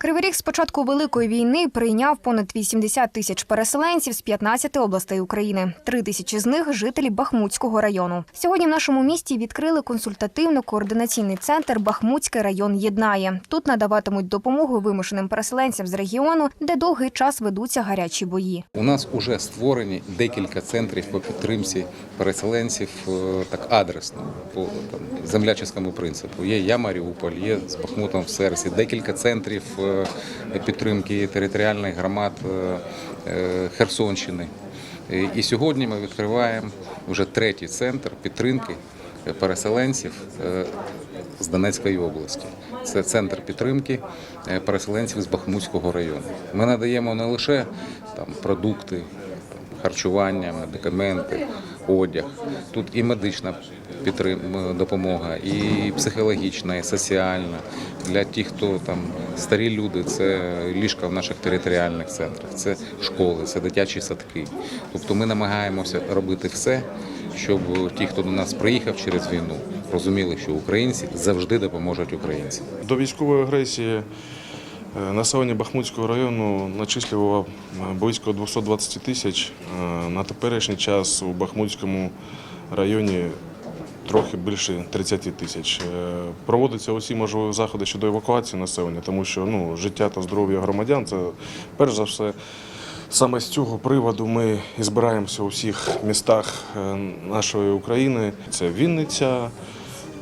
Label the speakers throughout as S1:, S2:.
S1: Кривий Ріг з початку великої війни прийняв понад 80 тисяч переселенців з 15 областей України. Три тисячі з них жителі Бахмутського району. Сьогодні в нашому місті відкрили консультативно-координаційний центр Бахмутський район єднає. Тут надаватимуть допомогу вимушеним переселенцям з регіону, де довгий час ведуться гарячі бої.
S2: У нас вже створені декілька центрів по підтримці переселенців е, так адресно по там, землячому принципу. Є Я Маріуполь, є з Бахмутом в серці, декілька центрів е, підтримки територіальних громад е, е, Херсонщини. Е, І сьогодні ми відкриваємо вже третій центр підтримки переселенців е, з Донецької області. Це центр підтримки е, переселенців з Бахмутського району. Ми надаємо не лише там продукти, харчування, медикаменти, одяг. Тут і медична допомога, і психологічна, і соціальна. Для тих, хто там старі люди, це ліжка в наших територіальних центрах, це школи, це дитячі садки. Тобто ми намагаємося робити все, щоб ті, хто до нас приїхав через війну, розуміли, що українці завжди допоможуть українцям.
S3: До військової агресії населення Бахмутського району начислювало е, близько 220 тисяч. Е, На теперішній час у Бахмутському районі трохи більше 30 тисяч. Е, Проводяться усі можливі заходи щодо евакуації населення, тому що ну, життя та здоров'я громадян це перш за все. Саме з цього приводу ми збираємося у всіх містах е, нашої України. Це Вінниця,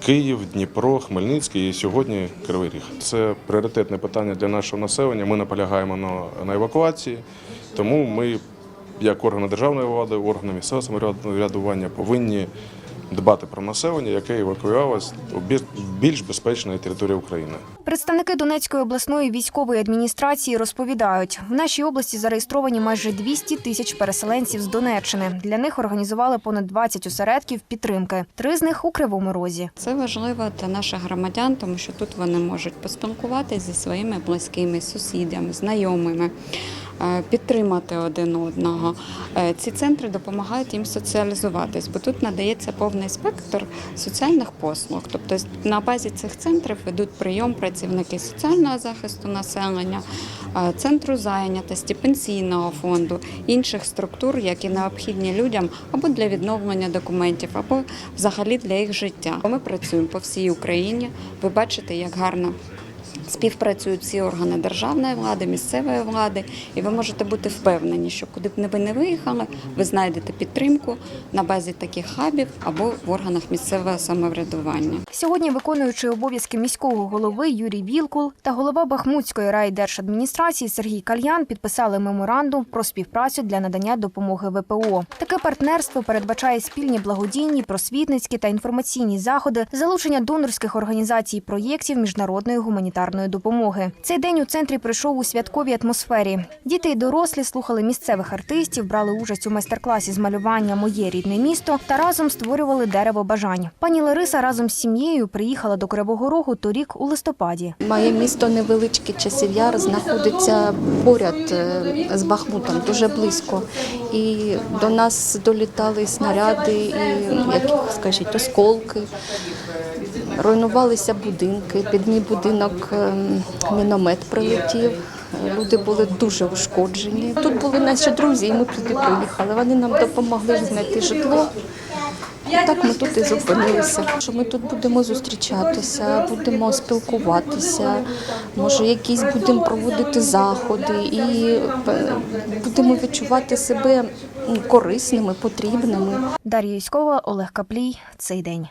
S3: Київ, Дніпро, Хмельницький і сьогодні Кривий Ріг. Це пріоритетне питання для нашого населення. Ми наполягаємо на, евакуації, тому ми, як органи державної влади, органи місцевого самоврядування, повинні дбати про населення, яке евакуювалось у більш безпечної території України.
S1: Представники Донецької обласної військової адміністрації розповідають, в нашій області зареєстровані майже 200 тисяч переселенців з Донеччини. Для них організували понад 20 осередків підтримки. Три з них у Кривому Розі.
S4: Це важливо для наших громадян, тому що тут вони можуть поспілкуватися зі своїми близькими, сусідами, знайомими, підтримати один одного. Е, Ці центри допомагають їм соціалізуватись, бо тут надається повний спектр соціальних послуг. Тобто на базі цих центрів ведуть прийом працівники соціального захисту населення, е, центру зайнятості, пенсійного фонду, інших структур, які необхідні людям або для відновлення документів, або взагалі для їх життя. Ми працюємо по всій Україні. Ви бачите, як гарно. Співпрацюють всі органи державної влади, місцевої влади, і ви можете бути впевнені, що куди б не ви не виїхали, ви знайдете підтримку на базі таких хабів або в органах місцевого самоврядування.
S1: Сьогодні виконуючий обов'язки міського голови Юрій Вілкул та голова Бахмутської райдержадміністрації Сергій Кальян підписали меморандум про співпрацю для надання допомоги ВПО. Таке партнерство передбачає спільні благодійні, просвітницькі та інформаційні заходи, залучення донорських організацій проєктів міжнародної гуманітарної допомоги. Цей день у центрі пройшов у святковій атмосфері. Діти й дорослі слухали місцевих артистів, брали участь у майстер-класі з малювання Моє рідне місто та разом створювали дерево бажань. Пані Лариса разом з сім'єю приїхала до Кривого Рогу торік у листопаді.
S5: Моє місто невеличке часів знаходиться поряд е, з Бахмутом, дуже близько. І до нас долітали снаряди, і як скажіть, осколки. Руйнувалися будинки. Під мій будинок міномет прилетів. Люди були дуже ушкоджені. Тут були наші друзі, і ми туди приїхали. Вони нам допомогли знайти житло. Так ми тут і зупинилися. Що ми тут будемо зустрічатися, будемо спілкуватися, може, якісь будемо проводити заходи і е, будемо відчувати себе корисними, потрібними.
S1: Дар'я Юськова, Олег Каплій. Цей день.